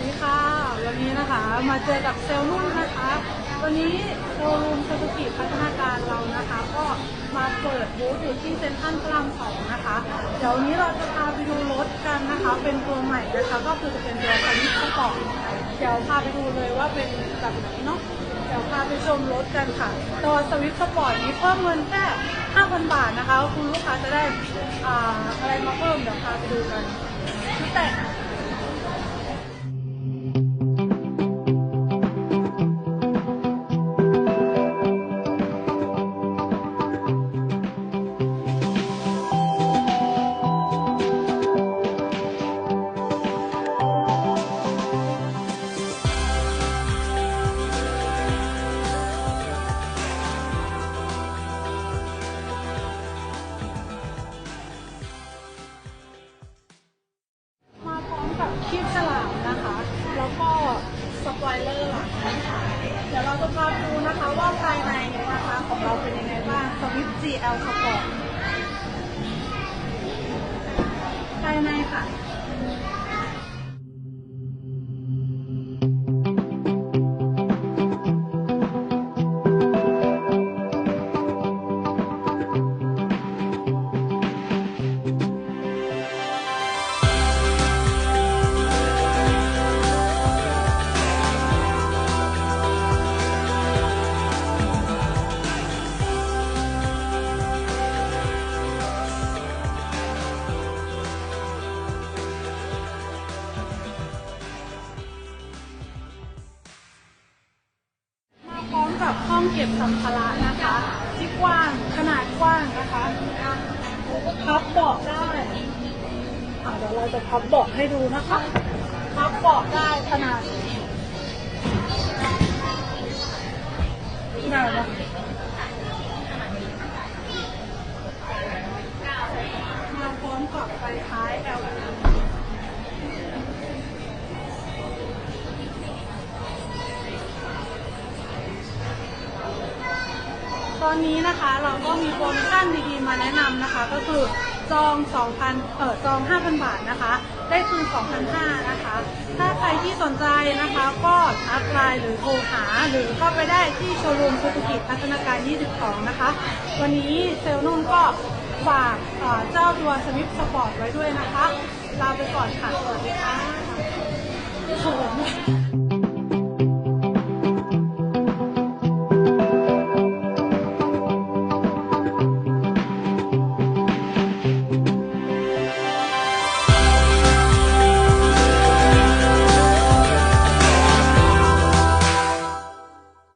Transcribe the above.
วัสดีค่ะ วันนี้นะคะมาเจอกับเซลล์นุ่นนะคะ วันนี้โชว์รูมซูซูกิพัฒนาการเรานะคะ ก็มาเปิดบูธอยู่ที่เซ็นทรัลพระรามสองนะคะ เดี๋ยววันนี้เราจะพาไปดูรถกันนะคะ เป็นตัวใหม่นะคะ ก็คือจะเป็นตัวคันนี้สปอร์ตเดี๋ยวพาไปดูเลยว่าเป็นแบบไหนเนาะเดี๋ยวพาไปชมรถกันค่ะ ตัวสวิฟสปอร์ตนี้เพิ่มเงินแค่ 5,000 บาทนะคะ คุณลูกค้าจะได้ออะไรมาเพิ่มเดี๋ยวพาไปดูกัน เราจะพาไปดูนะคะว่าภายในนะคะของเราเป็นยังไงบ้างสวิฟ GL Sport กับห้องเก็บสัมภาระนะคะ ที่กว้างขนาดกว้างนะคะพับเบาะได้อะเดี๋ยวเราจะพับเบาะให้ดูนะคะพับเบาะได้ขนาดได้นะมาพร้อมกับไฟท้าย LED ตอนนี้นะคะเราก็มีโปรโมชั่นดีๆมาแนะนำนะคะ ก็คือจอง 2,000 เออจอง 5,000 บาทนะคะ ได้คืน2,500นะคะ ถ้าใครที่สนใจนะคะก็ทักไลน์หรือโทรหา หรือเข้าไปได้ที่โชว์รูมซูซูกิพัฒนาการ 22 นะคะ วันนี้เซลล์นุ่นก็ฝากเจ้าตัวสวิฟสปอร์ตไว้ด้วยนะคะ ลาไปก่อนค่ะ สวัสดีค่ะ